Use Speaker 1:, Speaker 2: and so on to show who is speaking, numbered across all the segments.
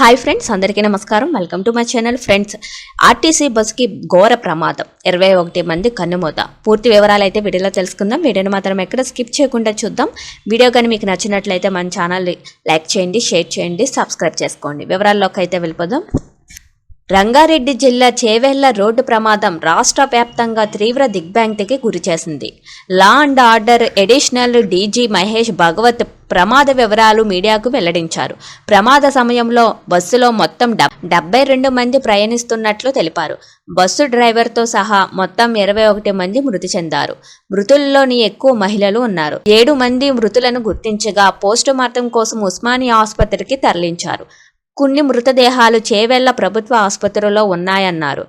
Speaker 1: Hi friends అందరికీ నమస్కారం. Welcome to my channel friends RTC బస్కి ఘోర ప్రమాదం. ఇరవై ఒకటి మంది కన్నుమూత. పూర్తి వివరాలు అయితే వీడియోలో తెలుసుకుందాం. వీడియోని మాత్రం ఎక్కడ స్కిప్ చేయకుండా చూద్దాం. వీడియో కానీ మీకు నచ్చినట్లయితే మన ఛానల్ లైక్ చేయండి షేర్ చేయండి సబ్స్క్రైబ్ చేసుకోండి. వివరాల్లోకి అయితే వెళ్ళిపోదాం. రంగారెడ్డి జిల్లా చేవెళ్ళ రోడ్డు ప్రమాదం రాష్ట్ర వ్యాప్తంగా తీవ్ర దిగ్భ్రాంతికి గురిచేసింది law and order additional DG Mahesh Bhagwat ప్రమాద వివరాలు మీడియాకు వెల్లడించారు. ప్రమాద సమయంలో బస్సులో మొత్తం డబ్ డెబ్బై రెండు మంది ప్రయాణిస్తున్నట్లు తెలిపారు. బస్సు డ్రైవర్తో సహా మొత్తం ఇరవై ఒకటి మంది మృతి చెందారు. మృతుల్లోని ఎక్కువ మహిళలు ఉన్నారు. ఏడు మంది మృతులను గుర్తించగా పోస్టుమార్టం కోసం ఉస్మానియా ఆసుపత్రికి తరలించారు. కొన్ని మృతదేహాలు చేవెళ్ళ ప్రభుత్వ ఆసుపత్రిలో ఉన్నాయన్నారు.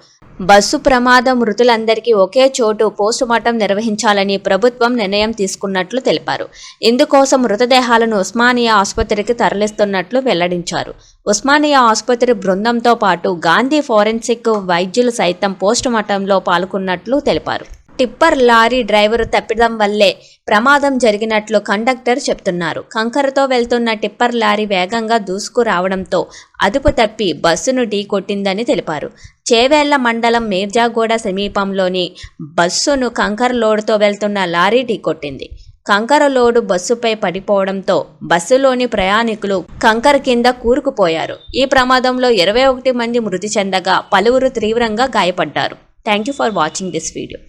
Speaker 1: బస్సు ప్రమాద మృతులందరికీ ఒకే చోటు పోస్టుమార్టం నిర్వహించాలని ప్రభుత్వం నిర్ణయం తీసుకున్నట్లు తెలిపారు. ఇందుకోసం మృతదేహాలను ఉస్మానియా ఆసుపత్రికి తరలిస్తున్నట్లు వెల్లడించారు. ఉస్మానియా ఆసుపత్రి బృందంతో పాటు గాంధీ ఫోరెన్సిక్ వైద్యులు సైతం పోస్టుమార్టంలో పాల్గొన్నట్లు తెలిపారు. టిప్పర్ లారీ డ్రైవర్ తప్పిదం వల్లే ప్రమాదం జరిగినట్లు కండక్టర్ చెప్తున్నారు. కంకరతో వెళ్తున్న టిప్పర్ లారీ వేగంగా దూసుకురావడంతో అదుపు తప్పి బస్సును ఢీకొట్టిందని తెలిపారు. చేవేళ్ళ మండలం మీర్జాగూడ సమీపంలోని బస్సును కంకర లోడుతో వెళ్తున్న లారీ ఢీకొట్టింది. కంకర లోడు బస్సుపై పడిపోవడంతో బస్సులోని ప్రయాణికులు కంకర కింద కూరుకుపోయారు. ఈ ప్రమాదంలో ఇరవై ఒకటి మంది మృతి చెందగా పలువురు తీవ్రంగా గాయపడ్డారు. Thank you for watching this video